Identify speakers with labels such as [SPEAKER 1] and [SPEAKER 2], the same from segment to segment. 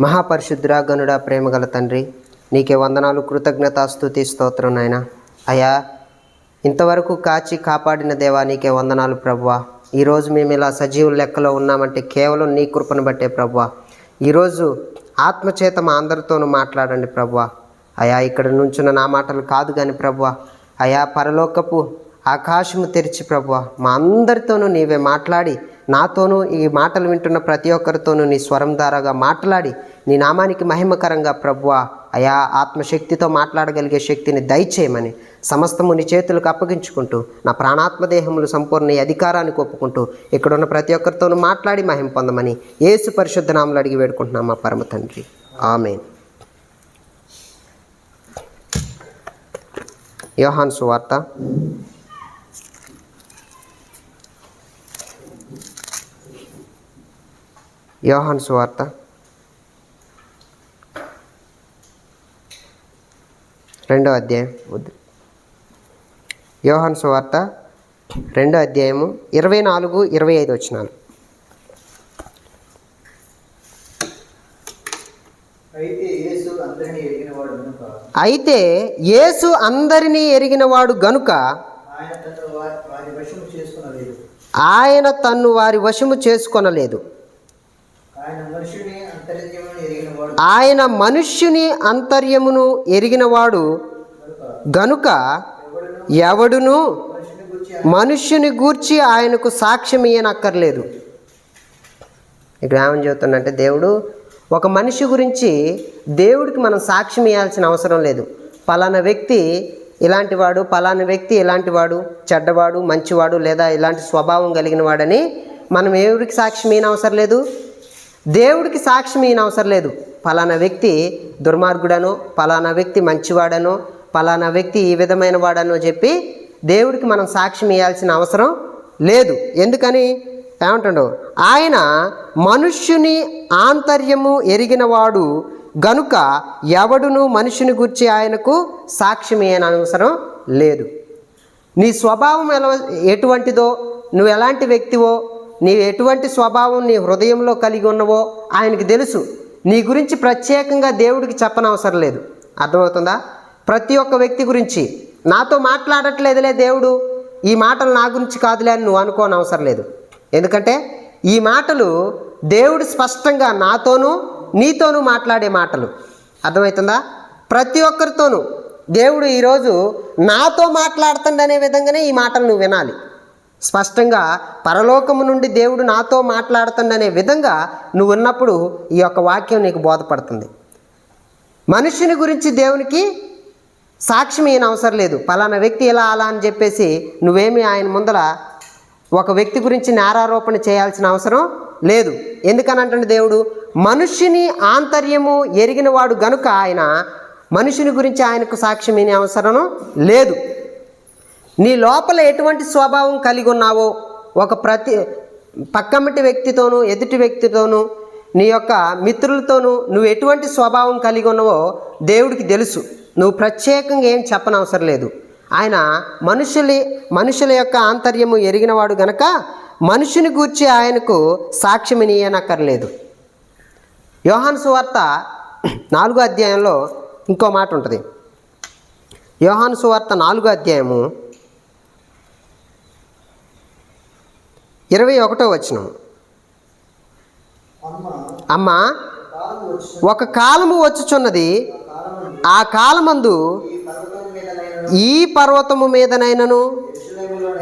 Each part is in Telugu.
[SPEAKER 1] మహాపరిశుద్ధురా గనుడా ప్రేమగల తండ్రి నీకే వందనాలు కృతజ్ఞత స్తుతి స్తోత్రం నాయన. అయా ఇంతవరకు కాచి కాపాడిన దేవా నీకే వందనాలు ప్రభువా. ఈరోజు మేము ఇలా సజీవు లెక్కలో ఉన్నామంటే కేవలం నీ కృపను బట్టే ప్రభువా. ఈరోజు ఆత్మచేత మా అందరితోనూ మాట్లాడండి ప్రభువా. అయా ఇక్కడ నుంచున్న నా మాటలు కాదు కానీ ప్రభువా. అయా పరలోకపు ఆకాశము తెరిచి ప్రభువా మా అందరితోనూ నీవే మాట్లాడి నాతోనూ ఈ మాటలు వింటున్న ప్రతి ఒక్కరితోనూ నీ స్వరం ద్వారాగా మాట్లాడి నీ నామానికి మహిమకరంగా ప్రభువా అయా ఆత్మశక్తితో మాట్లాడగలిగే శక్తిని దయచేయమని సమస్తము నీ చేతులకు అప్పగించుకుంటూ నా ప్రాణాత్మ దేహములు సంపూర్ణ అధికారాన్ని ఒప్పుకుంటూ ఇక్కడున్న ప్రతి ఒక్కరితోనూ మాట్లాడి మహిమ పొందమని ఏసు పరిశుద్ధ నామలు అడిగి వేడుకుంటున్నాం మా పరమ తండ్రి. ఆమె యోహాన్ సువార్త. యోహాన్ సువార్త రెండో అధ్యాయం వద్దు యోహాన్ సువార్త రెండో అధ్యాయము ఇరవై నాలుగు ఇరవై ఐదు వచ్చినాలు
[SPEAKER 2] అయితే యేసు అందరినీ ఎరిగినవాడు
[SPEAKER 1] గనుక
[SPEAKER 2] ఆయన
[SPEAKER 1] తన్ను వారి వశము చేసుకొనలేదు.
[SPEAKER 2] ఆయన
[SPEAKER 1] మనుష్యుని అంతర్యమును ఎరిగినవాడు
[SPEAKER 2] కనుక
[SPEAKER 1] గనుక
[SPEAKER 2] ఎవడును మనుషుని
[SPEAKER 1] మనుష్యుని గూర్చి ఆయనకు సాక్ష్యం ఇయ్యనక్కర్లేదు. ఇక్కడ ఏమని చెబుతున్నంటే దేవుడు ఒక మనిషి గురించి దేవుడికి మనం సాక్ష్యం ఇవ్వాల్సిన అవసరం లేదు. పలానా వ్యక్తి ఇలాంటి వాడు పలానా వ్యక్తి ఇలాంటి వాడు చెడ్డవాడు మంచివాడు లేదా ఇలాంటి స్వభావం కలిగిన వాడని మనం ఎవరికి సాక్ష్యం ఈయన అవసరం లేదు. దేవుడికి సాక్ష్యం ఈయన అవసరం లేదు. పలానా వ్యక్తి దుర్మార్గుడనో పలానా వ్యక్తి మంచివాడనో పలానా వ్యక్తి ఈ విధమైన వాడనో చెప్పి దేవుడికి మనం సాక్ష్యం ఇవ్వాల్సిన అవసరం లేదు. ఎందుకని? ఏమంటాడు ఆయన మనుష్యుని ఆంతర్యము ఎరిగినవాడు గనుక ఎవడును మనుషుని గురించి ఆయనకు సాక్ష్యం ఇయ్యని అవసరం లేదు. నీ స్వభావం ఎలా ఎటువంటిదో నువ్వు ఎలాంటి వ్యక్తివో నీవు ఎటువంటి స్వభావం నీ హృదయంలో కలిగి ఉన్నవో ఆయనకి తెలుసు. నీ గురించి ప్రత్యేకంగా దేవుడికి చెప్పనవసరం లేదు. అర్థమవుతుందా? ప్రతి ఒక్క వ్యక్తి గురించి. నాతో మాట్లాడట్లేదులే దేవుడు. ఈ మాటలు నా గురించి కాదులే అని నువ్వు అనుకోనవసరం లేదు. ఎందుకంటే ఈ మాటలు దేవుడు స్పష్టంగా నాతోనూ నీతోనూ మాట్లాడే మాటలు. అర్థమవుతుందా? ప్రతి ఒక్కరితోనూ. దేవుడు ఈరోజు నాతో మాట్లాడుతుండనే విధంగానే ఈ మాటలు నువ్వు వినాలి. స్పష్టంగా పరలోకము నుండి దేవుడు నాతో మాట్లాడుతుండనే విధంగా నువ్వు ఉన్నప్పుడు ఈ యొక్క వాక్యం నీకు బోధపడుతుంది. మనుషుని గురించి దేవునికి సాక్ష్యం ఈయన అవసరం లేదు. పలానా వ్యక్తి ఇలా అలా అని చెప్పేసి నువ్వేమి ఆయన ముందర ఒక వ్యక్తి గురించి నేరారోపణ చేయాల్సిన అవసరం లేదు. ఎందుకనంటే దేవుడు? మనుష్యుని ఆంతర్యము ఎరిగినవాడు గనుక ఆయన మనుషుని గురించి ఆయనకు సాక్ష్యం ఇనే అవసరం లేదు. నీ లోపల ఎటువంటి స్వభావం కలిగి ఉన్నావో ఒక ప్రతి పక్కమటి వ్యక్తితోనూ ఎదుటి వ్యక్తితోనూ నీ యొక్క మిత్రులతోనూ నువ్వు ఎటువంటి స్వభావం కలిగి ఉన్నావో దేవుడికి తెలుసు. నువ్వు ప్రత్యేకంగా ఏం చెప్పనవసరం లేదు. ఆయన మనుషులి మనుషుల యొక్క ఆంతర్యము ఎరిగినవాడు గనక మనుషుని గూర్చి ఆయనకు సాక్ష్యం యోహాన్ సువార్త నాలుగో అధ్యాయంలో ఇంకో మాట ఉంటుంది. యోహాను సువార్త నాలుగో అధ్యాయము ఇరవై ఒకటో వచనం.
[SPEAKER 2] అమ్మ
[SPEAKER 1] ఒక కాలము వచ్చుచున్నది ఆ కాలమందు
[SPEAKER 2] ఈ
[SPEAKER 1] పర్వతము మీదనైనను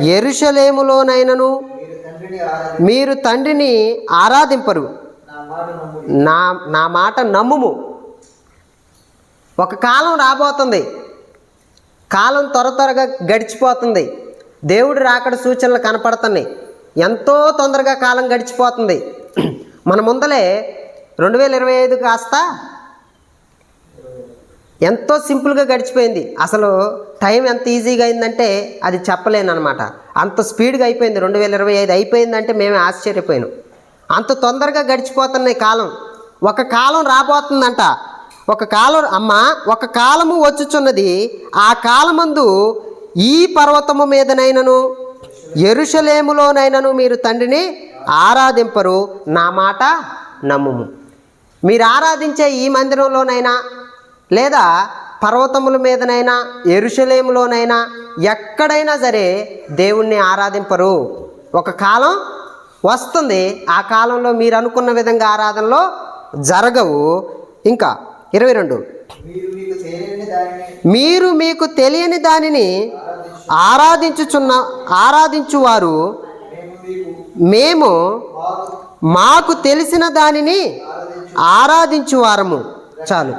[SPEAKER 1] ఎరుషలేములోనైనను
[SPEAKER 2] మీరు తండ్రిని
[SPEAKER 1] ఆరాధింపరు.
[SPEAKER 2] నా
[SPEAKER 1] నా మాట నమ్ముము. ఒక కాలం రాబోతుంది. కాలం త్వర త్వరగా గడిచిపోతుంది. దేవుడు రాకడ సూచనలు కనపడుతున్నాయి. ఎంతో తొందరగా కాలం గడిచిపోతుంది. మన ముందలే రెండు వేల ఇరవై ఐదు కాస్త ఎంతో సింపుల్గా గడిచిపోయింది. అసలు టైం ఎంత ఈజీగా అయిందంటే అది చెప్పలేను అనమాట అంత స్పీడ్గా అయిపోయింది. రెండు వేల ఇరవై ఐదు అయిపోయిందంటే మేమే ఆశ్చర్యపోయినాం. అంత తొందరగా గడిచిపోతున్నాయి కాలం ఒక కాలం రాబోతుందంట. ఒక కాలం అమ్మ ఒక కాలము వచ్చుచున్నది. ఆ కాలమందు ఈ పర్వతము మీదనైనను ఎరుషలేములోనైనను మీరు తండ్రిని ఆరాధింపరు. నా మాట నమ్ముము. మీరు ఆరాధించే ఈ మందిరంలోనైనా లేదా పర్వతముల మీదనైనా ఎరుషలేములోనైనా ఎక్కడైనా సరే దేవుణ్ణి ఆరాధింపరు. ఒక కాలం వస్తుంది. ఆ కాలంలో మీరు అనుకున్న విధంగా ఆరాధనలో జరగవు. ఇంకా ఇరవై రెండు.
[SPEAKER 2] మీరు మీకు తెలియని దానిని
[SPEAKER 1] ఆరాధించుచున్న ఆరాధించువారు
[SPEAKER 2] మేము
[SPEAKER 1] మేము
[SPEAKER 2] మాకు
[SPEAKER 1] మాకు తెలిసిన దానిని ఆరాధించువారము. చాలు.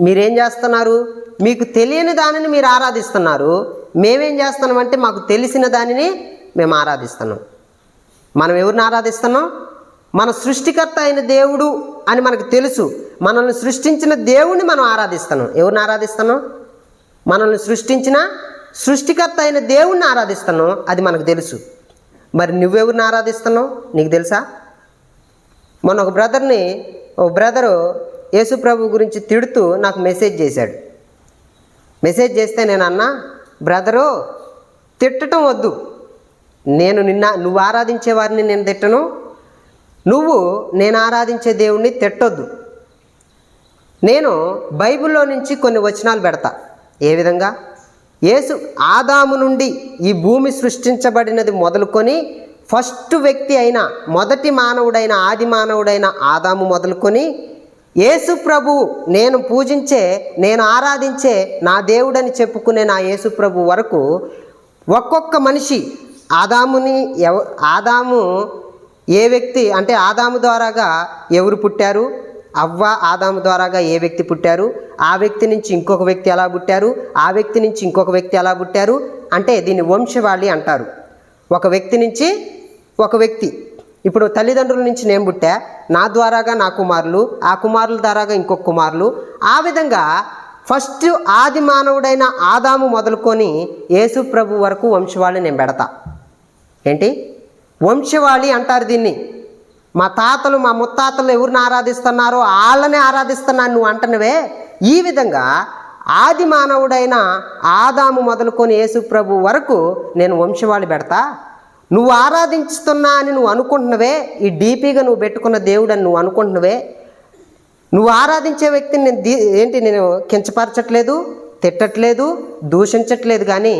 [SPEAKER 1] మీరేం చేస్తున్నారు? మీకు తెలియని దానిని మీరు ఆరాధిస్తున్నారు. మేమేం చేస్తున్నామంటే మాకు తెలిసిన దానిని మేము ఆరాధిస్తున్నాం. మనం ఎవరిని ఆరాధిస్తున్నాం? మన సృష్టికర్త అయిన దేవుడు అని మనకు తెలుసు. మనల్ని సృష్టించిన దేవుణ్ణి మనం ఆరాధిస్తున్నాం. ఎవరిని ఆరాధిస్తున్నాం? మనల్ని సృష్టించిన సృష్టికర్త అయిన దేవుణ్ణి ఆరాధిస్తున్నాం అది మనకు తెలుసు. మరి నువ్వెవరిని ఆరాధిస్తున్నావు నీకు తెలుసా? మొన్న ఒక బ్రదర్ని ఒక బ్రదరు యేసు ప్రభు గురించి తిడుతూ నాకు మెసేజ్ చేశాడు. మెసేజ్ చేస్తే నేను అన్నా బ్రదరు తిట్టడం వద్దు. నేను నిన్న నువ్వు ఆరాధించే వారిని నేను తిట్టను. నువ్వు నేను ఆరాధించే దేవుణ్ణి తిట్టొద్దు. నేను బైబిల్లో నుంచి కొన్ని వచనాలు పెడతా. ఏ విధంగా? యేసు ఆదాము నుండి ఈ భూమి సృష్టించబడినది మొదలుకొని ఫస్ట్ వ్యక్తి అయిన మొదటి మానవుడైన ఆది మానవుడైన ఆదాము మొదలుకొని యేసు ప్రభు నేను పూజించే నేను ఆరాధించే నా దేవుడని చెప్పుకునే నా యేసు ప్రభు వరకు ఒక్కొక్క మనిషి ఆదాముని ఎవ ఆదాము ఏ వ్యక్తి అంటే ఆదాము ద్వారాగా ఎవరు పుట్టారు? అవ్వ ఆదాము ద్వారాగా ఏ వ్యక్తి పుట్టారు? ఆ వ్యక్తి నుంచి ఇంకొక వ్యక్తి ఎలా పుట్టారు? ఆ వ్యక్తి నుంచి ఇంకొక వ్యక్తి ఎలా పుట్టారు? అంటే దీన్ని వంశవాళి అంటారు. ఒక వ్యక్తి నుంచి ఒక వ్యక్తి. ఇప్పుడు తల్లిదండ్రుల నుంచి నేను పుట్టా నా ద్వారాగా నా కుమారులు ఆ కుమారుల ద్వారాగా ఇంకొక కుమారులు. ఆ విధంగా ఫస్ట్ ఆది మానవుడైన ఆదాము మొదలుకొని యేసు ప్రభు వరకు వంశవాళి నేను పెడతా. ఏంటి? వంశవాళి అంటారు దీన్ని. మా తాతలు మా ముత్తాతలు ఎవరిని ఆరాధిస్తున్నారో వాళ్ళనే ఆరాధిస్తున్నాను నువ్వు అంటనవే. ఈ విధంగా ఆది మానవుడైన ఆదాము మొదలుకొని యేసు ప్రభు వరకు నేను వంశవాళి పెడతా. నువ్వు ఆరాధిస్తున్నా అని నువ్వు అనుకుంటున్నవే. ఈ డీపీగా నువ్వు పెట్టుకున్న దేవుడు అని నువ్వు అనుకుంటున్నవే. నువ్వు ఆరాధించే వ్యక్తిని నేను దీ ఏంటి నేను కించపరచట్లేదు తిట్టట్లేదు దూషించట్లేదు కానీ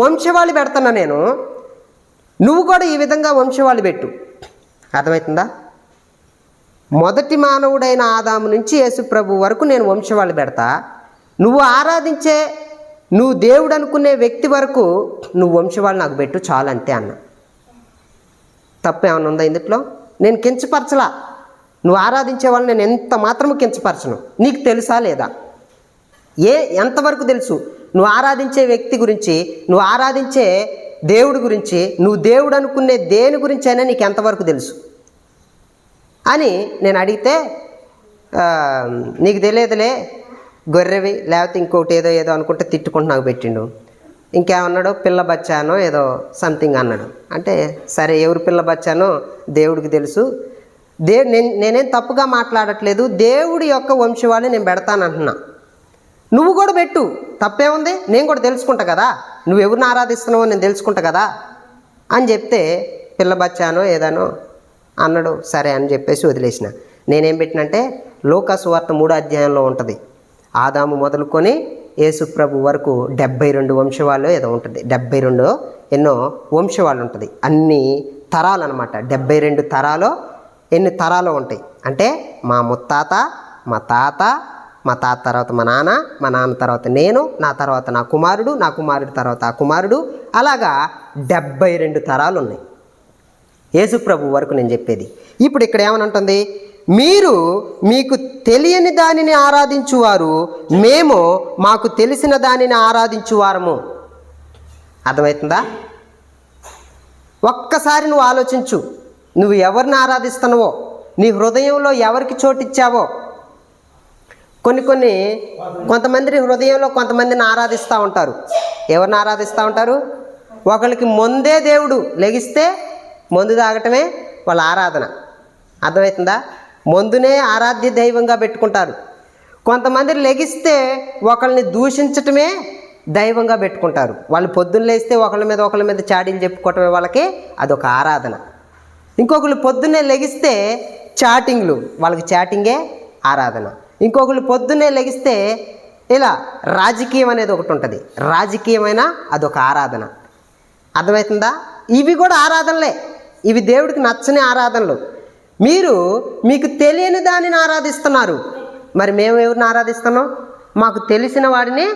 [SPEAKER 1] వంశవాళి పెడుతున్నా నేను? నువ్వు కూడా ఈ విధంగా వంశవాళి పెట్టు. అర్థమవుతుందా? మొదటి మానవుడైన ఆదాము నుంచి యేసుప్రభు వరకు నేను వంశవాళ్ళు పెడతా. నువ్వు ఆరాధించే నువ్వు దేవుడు అనుకునే వ్యక్తి వరకు నువ్వు వంశవాళ్ళు నాకు పెట్టు చాలు అంతే అన్న. తప్పు ఏమైనా ఉందా ఇందుట్లో? నేను కించపరచలా. నువ్వు ఆరాధించే వాళ్ళని నేను ఎంత మాత్రము కించపరచను? నీకు తెలుసా లేదా? ఏ ఎంతవరకు తెలుసు? నువ్వు ఆరాధించే వ్యక్తి గురించి నువ్వు ఆరాధించే దేవుడి గురించి నువ్వు దేవుడు అనుకునే దేని గురించి అయినా నీకు ఎంతవరకు తెలుసు? అని నేను అడిగితే నీకు తెలియదులే గొర్రెవి లేకపోతే ఇంకోటి ఏదో ఏదో అనుకుంటే తిట్టుకుంటూ నాకు పెట్టిండు. ఇంకేమన్నాడు? పిల్ల బచ్చానో ఏదో సంథింగ్ అన్నాడు. అంటే సరే ఎవరు పిల్ల బచ్చానో దేవుడికి తెలుసు. దే నేను నేనేం తప్పుగా మాట్లాడట్లేదు దేవుడి యొక్క వంశవాళి నేను పెడతానంటున్నా. నువ్వు కూడా పెట్టు. తప్పేముంది నేను కూడా తెలుసుకుంటా కదా. నువ్వు ఎవరిని ఆరాధిస్తున్నావో నేను తెలుసుకుంటా కదా. అని చెప్తే పిల్లబచ్చానో ఏదానో అన్నాడు. సరే అని చెప్పేసి వదిలేసిన. నేనేం పెట్టినంటే లోకసువార్త మూడో అధ్యాయంలో ఉంటుంది. ఆదాము మొదలుకొని యేసుప్రభు వరకు డెబ్బై రెండు వంశవాళ్ళు ఏదో ఉంటుంది. డెబ్బై రెండు ఎన్నో వంశవాళ్ళు ఉంటుంది. అన్ని తరాలు అనమాట డెబ్బై రెండు తరాలు ఎన్ని తరాలు ఉంటాయి? అంటే మా ముత్తాత మా తాత మా తాత తర్వాత మా నాన్న మా నాన్న తర్వాత నేను నా తర్వాత నా కుమారుడు నా కుమారుడు తర్వాత ఆ కుమారుడు. అలాగా డెబ్బై రెండు తరాలు ఉన్నాయి యేసుప్రభు వరకు నేను చెప్పేది. ఇప్పుడు ఇక్కడ ఏమనంటుంది మీరు మీకు తెలియని దానిని ఆరాధించువారు మేము మాకు తెలిసిన దానిని ఆరాధించువారము. అర్థమవుతుందా? ఒక్కసారి నువ్వు ఆలోచించు. నువ్వు ఎవరిని ఆరాధిస్తున్నావో నీ హృదయంలో ఎవరికి చోటిచ్చావో కొన్ని కొన్ని కొంతమంది హృదయంలో కొంతమందిని ఆరాధిస్తూ ఉంటారు. ఎవరిని ఆరాధిస్తూ ఉంటారు? ఒకరికి ముందే దేవుడు లెగిస్తే మందు తాగటమే వాళ్ళ ఆరాధన. అర్థమవుతుందా? మందునే ఆరాధ్య దైవంగా పెట్టుకుంటారు. కొంతమంది లెగిస్తే ఒకరిని దూషించటమే దైవంగా పెట్టుకుంటారు. వాళ్ళు పొద్దున్న లేస్తే ఒకళ్ళ మీద ఒకళ్ళ మీద చాడీలు చెప్పుకోవటమే వాళ్ళకి అదొక ఆరాధన. ఇంకొకరు పొద్దున్నే లెగిస్తే చాటింగ్లు వాళ్ళకి చాటింగే ఆరాధన. ఇంకొకళ్ళు పొద్దున్నే లెగిస్తే ఇలా రాజకీయం అనేది ఒకటి ఉంటుంది. రాజకీయమైన అదొక ఆరాధన. అర్థమవుతుందా? ఇవి కూడా ఆరాధనలే. ఇవి దేవుడికి నచ్చని ఆరాధనలు. మీరు మీకు తెలియని దానిని ఆరాధిస్తున్నారు. మరి మేము ఎవరిని ఆరాధిస్తున్నాం? మాకు తెలిసిన వాడిని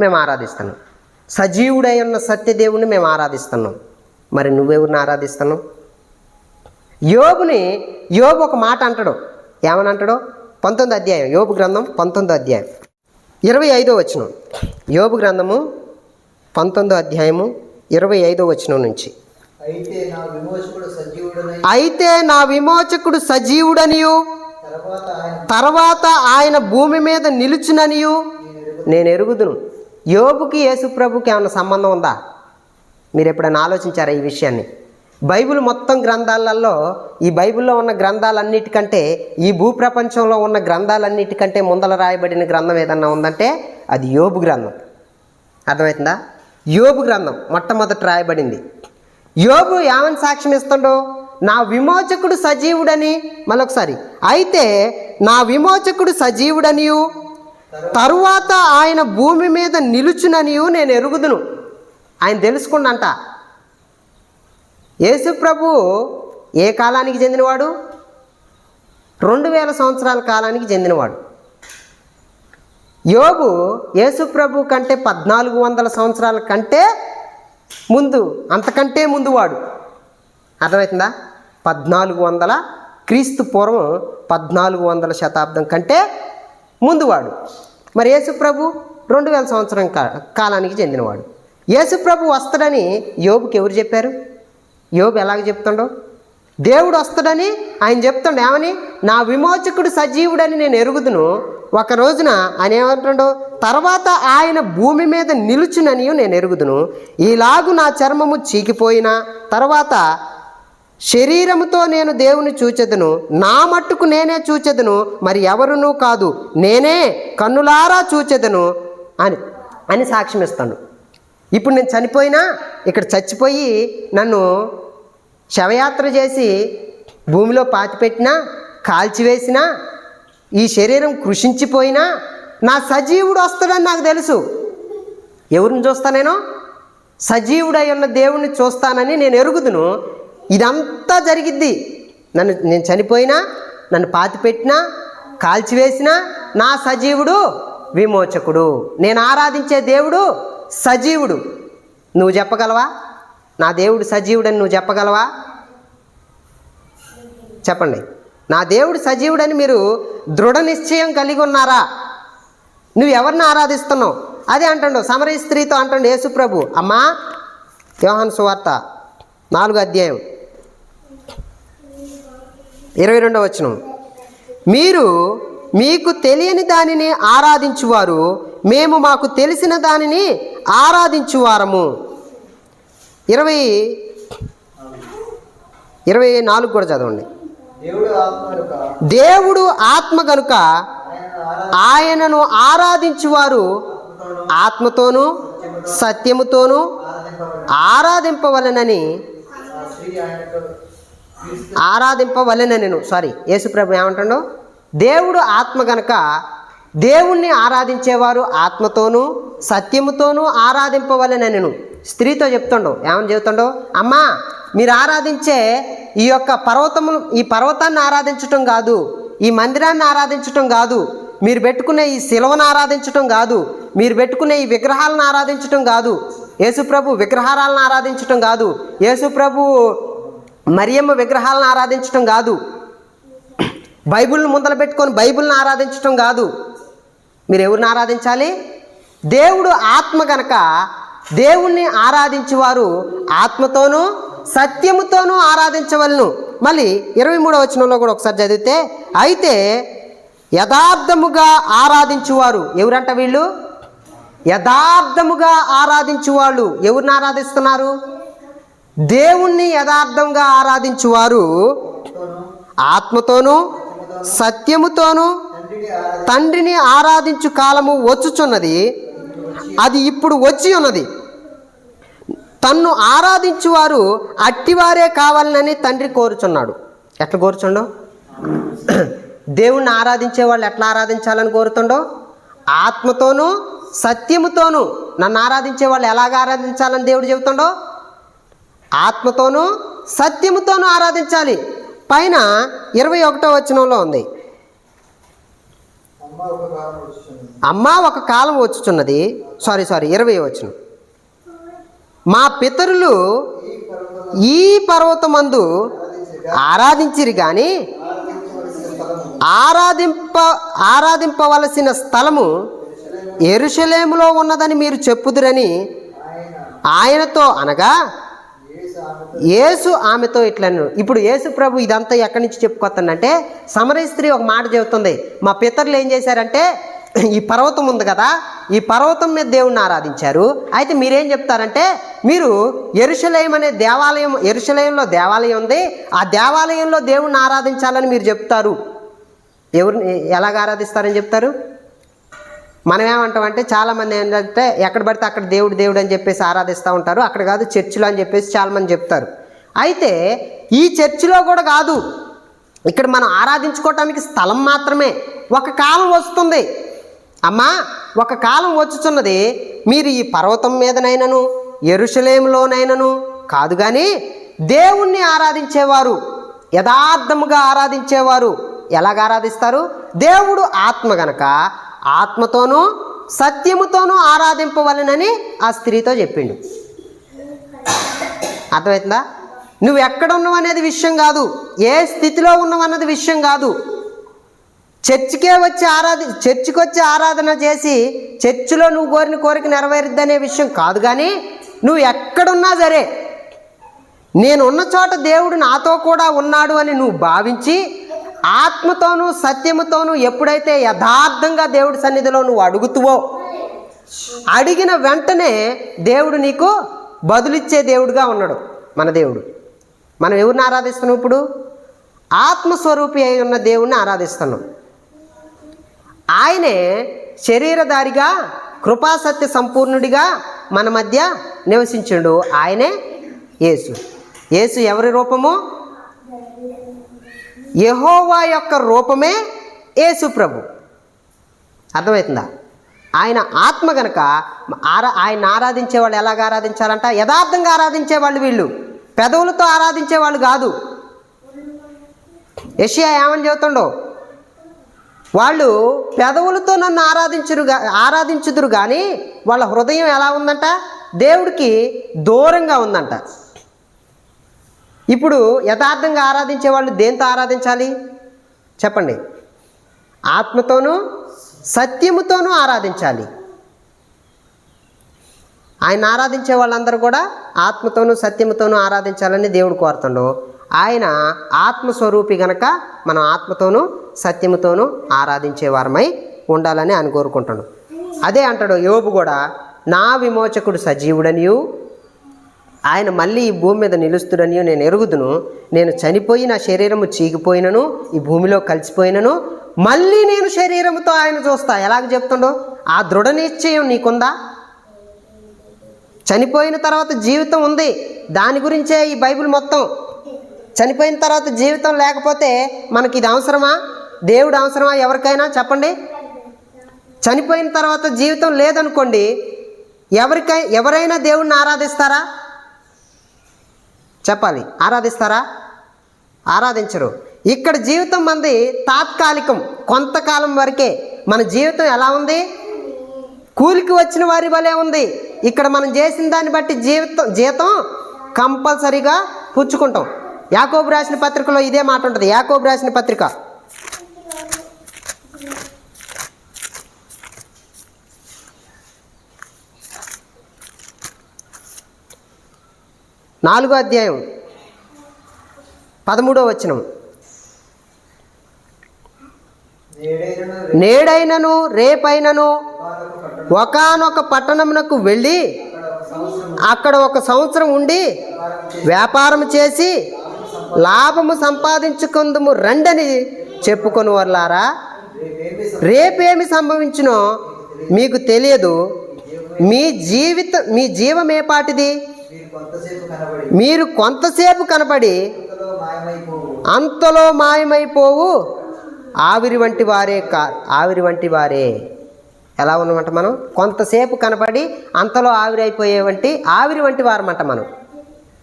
[SPEAKER 1] మేము ఆరాధిస్తున్నాం. సజీవుడై ఉన్న సత్యదేవుని మేము ఆరాధిస్తున్నాం. మరి నువ్వెవరిని ఆరాధిస్తున్నావు? యోగుని యోగు ఒక మాట అంటాడు. ఏమని అంటాడు? పంతొమ్మిది అధ్యాయం యోబు గ్రంథం పంతొమ్మిదో అధ్యాయం. ఇరవై ఐదో వచనం. యోబు గ్రంథము పంతొమ్మిదో అధ్యాయము ఇరవై ఐదో వచనం నుంచి.
[SPEAKER 2] అయితే నా విమోచకుడు
[SPEAKER 1] సజీవుడనియు
[SPEAKER 2] తర్వాత ఆయన
[SPEAKER 1] తర్వాత ఆయన భూమి మీద నిలుచుననియు. నేను ఎరుగుదును. యోబుకి యేసుప్రభుకి ఏమైనా సంబంధం ఉందా? మీరు ఎప్పుడైనా ఆలోచించారా ఈ విషయాన్ని? బైబిల్ మొత్తం గ్రంథాలలో ఈ బైబిల్లో ఉన్న గ్రంథాలన్నిటికంటే ఈ భూప్రపంచంలో ఉన్న గ్రంథాలన్నిటికంటే ముందల రాయబడిన గ్రంథం ఏదన్నా ఉందంటే అది యోబు గ్రంథం. అర్థమవుతుందా? యోబు గ్రంథం మొట్టమొదట రాయబడింది. యోబు ఏమని సాక్ష్యం ఇస్తుండో నా విమోచకుడు సజీవుడని మరొకసారి అయితే నా విమోచకుడు సజీవుడనియు తరువాత ఆయన భూమి మీద నిలుచుననియు నేను ఎరుగుదును. ఆయన తెలుసుకుండంట యేసు ప్రభు ఏ కాలానికి చెందినవాడు? రెండు వేల సంవత్సరాల కాలానికి చెందినవాడు. యోగు యేసుప్రభు కంటే పద్నాలుగు వందల సంవత్సరాల కంటే ముందు అంతకంటే ముందు వాడు అర్థమవుతుందా? పద్నాలుగు వందల క్రీస్తు పూర్వం పద్నాలుగు వందల శతాబ్దం కంటే ముందువాడు. మరి యేసు ప్రభు రెండు వేల సంవత్సరం కాలానికి చెందినవాడు. యేసుప్రభు వస్తాడని యోగుకి ఎవరు చెప్పారు? యోబు ఎలాగ చెప్తుండో? దేవుడు వస్తాడని ఆయన చెప్తుండ. ఏమని? నా విమోచకుడు సజీవుడని నేను ఎరుగుదును. ఒక రోజున ఆయన ఏమంటుండో? తర్వాత ఆయన భూమి మీద నిలుచునని నేను ఎరుగుదును. ఈలాగు నా చర్మము చీకిపోయిన తర్వాత శరీరముతో నేను దేవుని చూచెదను. నా మట్టుకు నేనే చూచెదను. మరి ఎవరునూ కాదు. నేనే కన్నులారా చూచెదను అని అని సాక్ష్యం ఇస్తాను ఇప్పుడు నేను చనిపోయినా ఇక్కడ చచ్చిపోయి నన్ను శవయాత్ర చేసి భూమిలో పాతిపెట్టినా కాల్చివేసినా ఈ శరీరం కృషించిపోయినా నా సజీవుడు వస్తాడని నాకు తెలుసు. ఎవరిని చూస్తా నేను? సజీవుడై ఉన్న దేవుణ్ణి చూస్తానని నేను ఎరుగుదును. ఇదంతా జరిగిద్ది. నన్ను నేను చనిపోయినా నన్ను పాతిపెట్టినా కాల్చివేసినా నా సజీవుడు విమోచకుడు. నేను ఆరాధించే దేవుడు సజీవుడు. నువ్వు చెప్పగలవా? నా దేవుడు సజీవుడని నువ్వు చెప్పగలవా? చెప్పండి. నా దేవుడు సజీవుడని మీరు దృఢ నిశ్చయం కలిగి ఉన్నారా? నువ్వు ఎవరిని ఆరాధిస్తున్నావు? అదే అంటాడు సమరీ స్త్రీతో అంటాడు యేసుప్రభు అమ్మా యోహాన్ సువార్త నాలుగు అధ్యాయం. ఇరవై రెండవ వచనం. మీరు మీకు తెలియని దానిని ఆరాధించువారు మేము మాకు తెలిసిన దానిని ఆరాధించువారము. ఇరవై ఇరవై నాలుగు కూడా చదవండి.
[SPEAKER 2] దేవుడు ఆత్మ కనుక.
[SPEAKER 1] కనుక
[SPEAKER 2] ఆయనను
[SPEAKER 1] ఆరాధించువారు ఆత్మతోనూ సత్యముతోనూ ఆరాధింపవలనని ఆరాధింపవలెనను సారీ యేసుప్రభు ఏమంటాడు? దేవుడు ఆత్మ గనక దేవుణ్ణి ఆరాధించేవారు ఆత్మతోనూ సత్యముతోనూ ఆరాధింపవలెనను. స్త్రీతో చెప్తుండో. ఏమని చెబుతుండవు అమ్మా మీరు ఆరాధించే ఈ యొక్క పర్వతము ఈ పర్వతాన్ని ఆరాధించటం కాదు ఈ మందిరాన్ని ఆరాధించటం కాదు మీరు పెట్టుకునే ఈ శిలవను ఆరాధించటం కాదు మీరు పెట్టుకునే ఈ విగ్రహాలను ఆరాధించటం కాదు యేసుప్రభు విగ్రహాలను ఆరాధించటం కాదు యేసుప్రభు మరియమ్మ విగ్రహాలను ఆరాధించటం కాదు బైబిల్ని ముందల పెట్టుకొని బైబిల్ని ఆరాధించటం కాదు మీరు ఎవరిని ఆరాధించాలి? దేవుడు ఆత్మ కనుక దేవుణ్ణి ఆరాధించేవారు ఆత్మతోనూ సత్యముతోనూ ఆరాధించవలను. మళ్ళీ ఇరవై మూడవ వచనంలో కూడా ఒకసారి చదివితే అయితే యథార్థముగా ఆరాధించువారు ఎవరంట వీళ్ళు? యథార్థముగా ఆరాధించువాళ్ళు ఎవరిని ఆరాధిస్తున్నారు? దేవుణ్ణి యథార్థంగా ఆరాధించువారు ఆత్మతోనూ సత్యముతోనూ
[SPEAKER 2] తండ్రిని
[SPEAKER 1] ఆరాధించు కాలము వచ్చుచున్నది అది ఇప్పుడు వచ్చి ఉన్నది తన్ను ఆరాధించువారు అట్టివారే కావాలని తండ్రి కోరుచున్నాడు. ఎట్లా కోరుచుండో? దేవుణ్ణి ఆరాధించే వాళ్ళు ఎట్లా ఆరాధించాలని కోరుతుండో? ఆత్మతోనూ సత్యముతోనూ. నన్ను ఆరాధించే వాళ్ళు ఎలాగ ఆరాధించాలని దేవుడు చెబుతుండో? ఆత్మతోనూ సత్యముతోనూ ఆరాధించాలి. పైన ఇరవై ఒకటో వచనంలో ఉంది.
[SPEAKER 2] అమ్మ ఒక కాలం వచ్చుచున్నది.
[SPEAKER 1] సారీ సారీ ఇరవై వచ్చిన మా పితరులు
[SPEAKER 2] ఈ పర్వతం
[SPEAKER 1] పర్వతమందు ఆరాధించిరి కానీ ఆరాధింప ఆరాధింపవలసిన స్థలము ఎరుషలేములో ఉన్నదని మీరు చెప్పుదురని ఆయనతో అనగా
[SPEAKER 2] యేసు ఆమెతో
[SPEAKER 1] ఇట్లను ఇప్పుడు యేసు ప్రభు ఇదంతా ఎక్కడి నుంచి చెప్పుకొస్తానంటే సమరయ స్త్రీ ఒక మాట చెబుతుంది. మా పితరులు ఏం చేశారంటే ఈ పర్వతం ఉంది కదా ఈ పర్వతం మీద దేవుణ్ణి ఆరాధించారు. అయితే మీరేం చెప్తారంటే మీరు ఎరుషలేం అనే దేవాలయం ఎరుషలేంలో దేవాలయం ఉంది. ఆ దేవాలయంలో దేవుణ్ణి ఆరాధించాలని మీరు చెప్తారు. ఎవరిని ఎలాగ ఆరాధిస్తారని చెప్తారు? మనం ఏమంటామంటే చాలామంది ఏంటంటే ఎక్కడ పడితే అక్కడ దేవుడు దేవుడు అని చెప్పేసి ఆరాధిస్తూ ఉంటారు అక్కడ కాదు చర్చిలో అని చెప్పేసి చాలామంది చెప్తారు. అయితే ఈ చర్చిలో కూడా కాదు ఇక్కడ మనం ఆరాధించుకోవటానికి స్థలం మాత్రమే. ఒక కాలం వస్తుంది. అమ్మా ఒక కాలం వచ్చుచున్నది. మీరు ఈ పర్వతం మీదనైనను ఎరుషలేములోనైనను కాదు కానీ దేవుణ్ణి ఆరాధించేవారు యథార్థముగా ఆరాధించేవారు ఎలాగ ఆరాధిస్తారు? దేవుడు ఆత్మ గనక ఆత్మతోనూ సత్యముతోనూ ఆరాధింపవలనని ఆ స్త్రీతో చెప్పిండు. అర్థమవుతుందా నువ్వు ఎక్కడ ఉన్నావు అనేది విషయం కాదు. ఏ స్థితిలో ఉన్నావు అన్నది విషయం కాదు. చర్చికే వచ్చి ఆరాధి చర్చికి వచ్చి ఆరాధన చేసి చర్చిలో నువ్వు కోరిన కోరిక నెరవేరుద్ది అనే విషయం కాదు కానీ నువ్వు ఎక్కడున్నా సరే నేను ఉన్న చోట దేవుడు నాతో కూడా ఉన్నాడు అని నువ్వు భావించి ఆత్మతోనూ సత్యముతోనూ ఎప్పుడైతే యథార్థంగా దేవుడి సన్నిధిలో నువ్వు అడుగుతువో అడిగిన వెంటనే దేవుడు నీకు బదులిచ్చే దేవుడుగా ఉన్నాడు మన దేవుడు. మనం ఎవరిని ఆరాధిస్తున్నాం ఇప్పుడు? ఆత్మస్వరూపి అయి ఉన్న దేవుణ్ణి ఆరాధిస్తున్నాం. ఆయనే శరీరధారిగా కృపాసత్య సంపూర్ణుడిగా మన మధ్య నివసించుండు. ఆయనే యేసు. యేసు ఎవరి రూపము? యహోవా యొక్క రూపమే యేసుప్రభు అర్థమవుతుందా? ఆయన ఆత్మ గనక ఆరా ఆయన ఆరాధించే వాళ్ళు ఎలాగ ఆరాధించాలంట? యథార్థంగా ఆరాధించే వాళ్ళు వీళ్ళు. పెదవులతో ఆరాధించే వాళ్ళు కాదు. యషియా ఏమని చెబుతుండో? వాళ్ళు పెదవులతో నన్ను ఆరాధించరు ఆరాధించుదురు కానీ వాళ్ళ హృదయం ఎలా ఉందంట? దేవుడికి దూరంగా ఉందంట. ఇప్పుడు యథార్థంగా ఆరాధించే వాళ్ళు దేంతో ఆరాధించాలి? చెప్పండి. ఆత్మతోనూ సత్యముతోనూ ఆరాధించాలి. ఆయన ఆరాధించే వాళ్ళందరూ కూడా ఆత్మతోనూ సత్యముతోనూ ఆరాధించాలని దేవుడు కోరుతాడు. ఆయన ఆత్మస్వరూపి గనక మనం ఆత్మతోనూ సత్యముతోనూ ఆరాధించే వారమై ఉండాలని ఆయన కోరుకుంటాడు. అదే అంటాడు యోబు కూడా నా విమోచకుడు సజీవుడనియు ఆయన మళ్ళీ ఈ భూమి మీద నిలుస్తుడని నేను ఎరుగుదును. నేను చనిపోయి నా శరీరము చీకిపోయినను ఈ భూమిలో కలిసిపోయినను మళ్ళీ నేను శరీరముతో ఆయన చూస్తా. ఎలాగ చెప్తుండో? ఆ దృఢ నిశ్చయం నీకుందా? చనిపోయిన తర్వాత జీవితం ఉంది. దాని గురించే ఈ బైబిల్ మొత్తం. చనిపోయిన తర్వాత జీవితం లేకపోతే మనకి ఇది అవసరమా? దేవుడు అవసరమా? ఎవరికైనా చెప్పండి. చనిపోయిన తర్వాత జీవితం లేదనుకోండి ఎవరికై ఎవరైనా దేవుణ్ణి ఆరాధిస్తారా? చెప్పాలి. ఆరాధిస్తారా? ఆరాధించరు. ఇక్కడ జీవితం మంది తాత్కాలికం. కొంతకాలం వరకే మన జీవితం ఎలా ఉంది? కూలికి వచ్చిన వారి వలె ఉంది. ఇక్కడ మనం చేసిన దాన్ని బట్టి జీవితం జీతం కంపల్సరీగా పుచ్చుకుంటాం. యాకోబు రాసిన పత్రికలో ఇదే మాట ఉంటుంది. యాకోబు రాసిన పత్రిక నాలుగో అధ్యాయం పదమూడో వచనం.
[SPEAKER 2] నేడైనను
[SPEAKER 1] రేపైనను
[SPEAKER 2] ఒకనొక
[SPEAKER 1] ఒకానొక పట్టణమునకు వెళ్ళి
[SPEAKER 2] అక్కడ ఒక సంవత్సరం
[SPEAKER 1] ఉండి
[SPEAKER 2] వ్యాపారం చేసి
[SPEAKER 1] లాభము సంపాదించుకుందుము రండని చెప్పుకొని వర్లారా
[SPEAKER 2] రేపేమి
[SPEAKER 1] సంభవించునో మీకు తెలియదు. మీ జీవిత మీ జీవమేపాటిది?
[SPEAKER 2] మీరు కొంతసేపు కనబడి
[SPEAKER 1] కనపడి అంతలో మాయమైపోవు. ఆవిరి వంటి వారే కా ఆవిరి వంటి వారే. ఎలా ఉన్నామంట మనం? కొంతసేపు కనపడి అంతలో ఆవిరి అయిపోయే వంటి ఆవిరి వంటి వారమంట మనం.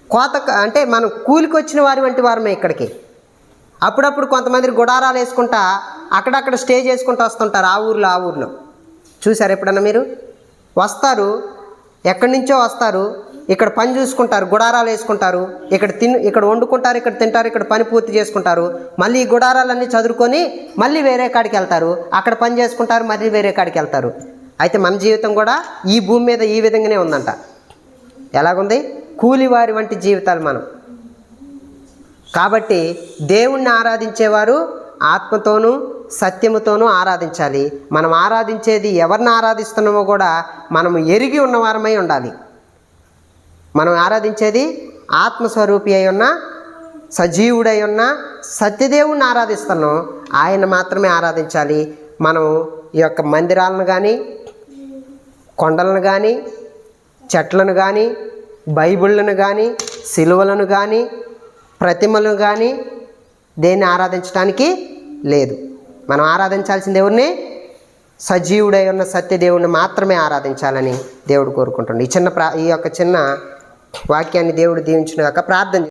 [SPEAKER 1] కోత అంటే మనం కూలికి వచ్చిన వారి వంటి వారమే ఇక్కడికి. అప్పుడప్పుడు కొంతమంది గుడారాలు వేసుకుంటా అక్కడక్కడ స్టే చేసుకుంటూ వస్తుంటారు ఆ ఊర్లో ఆ ఊర్లో. చూసారు ఎప్పుడన్నా మీరు? వస్తారు. ఎక్కడి నుంచో వస్తారు. ఇక్కడ పని చూసుకుంటారు గుడారాలు వేసుకుంటారు ఇక్కడ తిన్ ఇక్కడ వండుకుంటారు ఇక్కడ తింటారు ఇక్కడ పని పూర్తి చేసుకుంటారు. మళ్ళీ ఈ గుడారాలన్నీ చదువుకొని మళ్ళీ వేరే కాడికి వెళ్తారు. అక్కడ పని చేసుకుంటారు మళ్ళీ వేరే కాడికి వెళ్తారు. అయితే మన జీవితం కూడా ఈ భూమి మీద ఈ విధంగానే ఉందంట. ఎలాగుంది? కూలివారి వంటి జీవితాలు మనం. కాబట్టి దేవుణ్ణి ఆరాధించేవారు ఆత్మతోనూ సత్యముతోనూ ఆరాధించాలి. మనం ఆరాధించేది ఎవరిని ఆరాధిస్తున్నామో కూడా మనం ఎరిగి ఉన్నవారమై ఉండాలి. మనం ఆరాధించేది ఆత్మస్వరూపి అయి ఉన్న సజీవుడై ఉన్న సత్యదేవుణ్ణి ఆరాధిస్తున్నాం. ఆయన మాత్రమే ఆరాధించాలి. మనం ఈ యొక్క మందిరాలను కానీ కొండలను కానీ చెట్లను కానీ బైబిళ్ళను కానీ సిలువలను కానీ ప్రతిమలను కానీ దేన్ని ఆరాధించడానికి లేదు. మనం ఆరాధించాల్సిన దేవుణ్ణి సజీవుడై ఉన్న సత్యదేవుణ్ణి మాత్రమే ఆరాధించాలని దేవుడు కోరుకుంటుండే ఈ చిన్న ప్రా ఈ యొక్క చిన్న వాక్యాన్ని దేవుడు దీవించిన ప్రార్థన